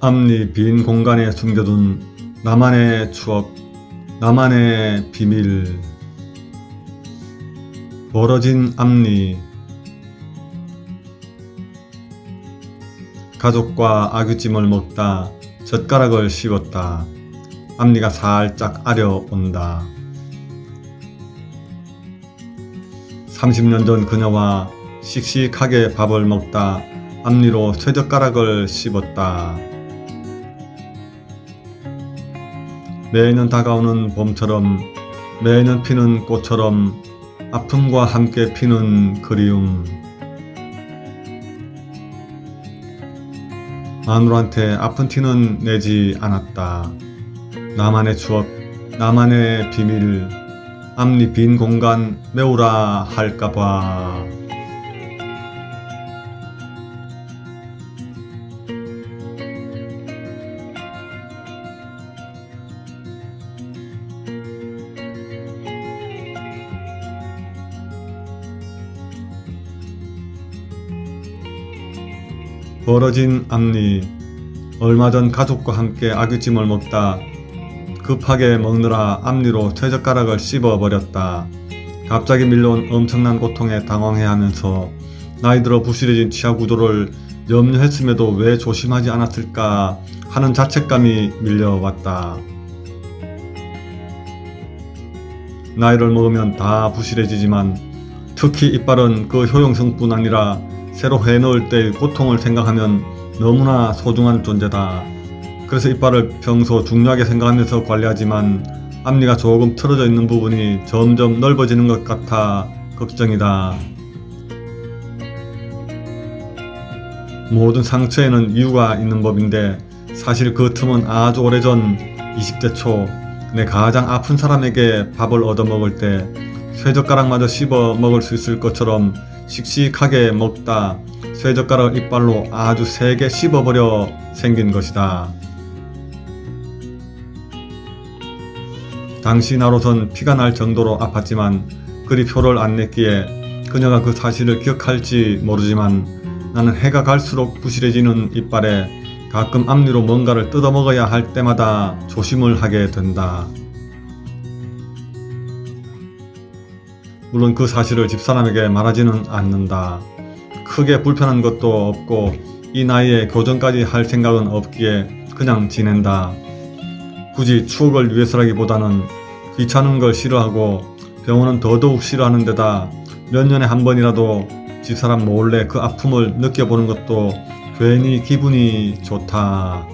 앞니 빈 공간에 숨겨둔 나만의 추억, 나만의 비밀. 벌어진 앞니. 가족과 아귀찜을 먹다 젓가락을 씹었다. 앞니가 살짝 아려온다. 30년 전 그녀와 씩씩하게 밥을 먹다 앞니로 쇠젓가락을 씹었다. 매년 다가오는 봄처럼 매년 피는 꽃처럼 아픔과 함께 피는 그리움. 마누라한테 아픈 티는 내지 않았다. 나만의 추억, 나만의 비밀, 앞니 빈 공간 메우라 할까봐. 벌어진 앞니 얼마 전 가족과 함께 아귀찜을 먹다 급하게 먹느라 앞니로 쇠젓가락을 씹어버렸다. 갑자기 밀려온 엄청난 고통에 당황해하면서 나이 들어 부실해진 치아 구조를 염려했음에도 왜 조심하지 않았을까 하는 자책감이 밀려왔다. 나이를 먹으면 다 부실해지지만 특히 이빨은 그 효용성뿐 아니라 새로 해넣을 때의 고통을 생각하면 너무나 소중한 존재다. 그래서 이빨을 평소 중요하게 생각하면서 관리하지만 앞니가 조금 틀어져 있는 부분이 점점 넓어지는 것 같아 걱정이다. 모든 상처에는 이유가 있는 법인데 사실 그 틈은 아주 오래전 20대 초 내 가장 아픈 사람에게 밥을 얻어먹을 때 쇠젓가락마저 씹어 먹을 수 있을 것처럼 씩씩하게 먹다 쇠젓가락 이빨로 아주 세게 씹어버려 생긴 것이다. 당시 나로선 피가 날 정도로 아팠지만 그리 표를 안 냈기에 그녀가 그 사실을 기억할지 모르지만 나는 해가 갈수록 부실해지는 이빨에 가끔 앞니로 뭔가를 뜯어먹어야 할 때마다 조심을 하게 된다. 물론 그 사실을 집사람에게 말하지는 않는다. 크게 불편한 것도 없고 이 나이에 교정까지 할 생각은 없기에 그냥 지낸다. 굳이 추억을 위해서라기보다는 귀찮은 걸 싫어하고 병원은 더더욱 싫어하는 데다 몇 년에 한 번이라도 집사람 몰래 그 아픔을 느껴보는 것도 괜히 기분이 좋다.